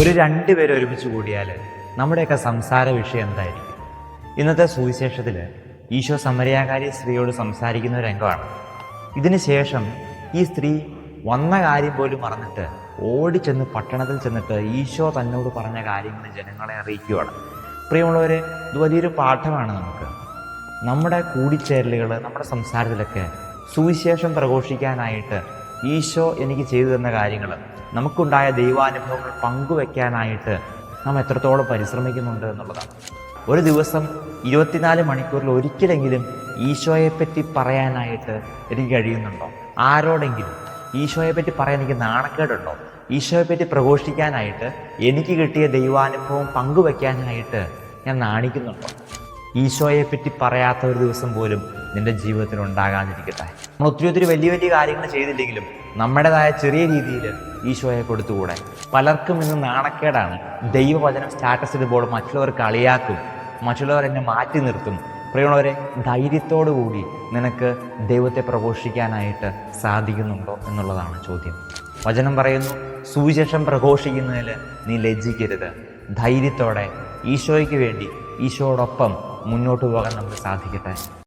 ഒരു രണ്ട് പേര് ഒരുമിച്ച് കൂടിയാൽ നമ്മുടെയൊക്കെ സംസാര വിഷയം എന്തായിരിക്കും? ഇന്നത്തെ സുവിശേഷത്തിൽ ഈശോ സമരയാകാരി സ്ത്രീയോട് സംസാരിക്കുന്ന രംഗമാണ്. ഇതിന് ശേഷം ഈ സ്ത്രീ വന്ന കാര്യം പോലും മറന്നിട്ട് ഓടിച്ചെന്ന് പട്ടണത്തിൽ ചെന്നിട്ട് ഈശോ തന്നോട് പറഞ്ഞ കാര്യങ്ങൾ ജനങ്ങളെ അറിയിക്കുകയാണ് പ്രിയമുള്ളവരെ ഇത് വലിയൊരു പാഠമാണ് നമുക്ക്. നമ്മുടെ കൂടിച്ചേരലുകൾ നമ്മുടെ സംസാരത്തിലൊക്കെ സുവിശേഷം പ്രഘോഷിക്കാനായിട്ട് ഈശോ എനിക്ക് ചെയ്തു തന്ന കാര്യങ്ങൾ നമുക്കുണ്ടായ ദൈവാനുഭവങ്ങൾ പങ്കുവെക്കാനായിട്ട് നാം എത്രത്തോളം പരിശ്രമിക്കുന്നുണ്ട് എന്നുള്ളതാണ്. ഒരു ദിവസം ഇരുപത്തിനാല് മണിക്കൂറിൽ ഒരിക്കലെങ്കിലും ഈശോയെപ്പറ്റി പറയാനായിട്ട് എനിക്ക് കഴിയുന്നുണ്ടോ? ആരോടെങ്കിലും? ഈശോയെപ്പറ്റി പറയാൻ എനിക്ക് നാണക്കേടുണ്ടോ? ഈശോയെപ്പറ്റി പ്രഘോഷിക്കാനായിട്ട് എനിക്ക് കിട്ടിയ ദൈവാനുഭവം പങ്കുവെക്കാനായിട്ട് ഞാൻ നാണിക്കുന്നുണ്ടോ? ഈശോയെ പറ്റി പറയാത്ത ഒരു ദിവസം പോലും നിന്റെ ജീവിതത്തിൽ ഉണ്ടാകാതിരിക്കട്ടെ. നമ്മൾ ഒത്തിരി ഒത്തിരി വലിയ വലിയ കാര്യങ്ങൾ ചെയ്തില്ലെങ്കിലും നമ്മുടേതായ ചെറിയ രീതിയിൽ ഈശോയെ കൊടുത്തുകൂടെ? പലർക്കും ഇന്ന് നാണക്കേടാണ്. ദൈവവചനം സ്റ്റാറ്റസ് ഇടുമ്പോൾ മറ്റുള്ളവർ കളിയാക്കും മറ്റുള്ളവർ എന്നെ മാറ്റി നിർത്തും. പ്രിയമുള്ളവരെ ധൈര്യത്തോടു കൂടി നിനക്ക് ദൈവത്തെ പ്രഘോഷിക്കാനായിട്ട് സാധിക്കുന്നുണ്ടോ എന്നുള്ളതാണ് ചോദ്യം. വചനം പറയുന്നു സുവിശേഷം പ്രഘോഷിക്കുന്നതിൽ നീ ലജ്ജിക്കരുത്. ധൈര്യത്തോടെ ഈശോയ്ക്ക് വേണ്ടി ഈശോയോടൊപ്പം മുന്നോട്ട് പോകാൻ നമുക്ക് സാധിക്കട്ടെ.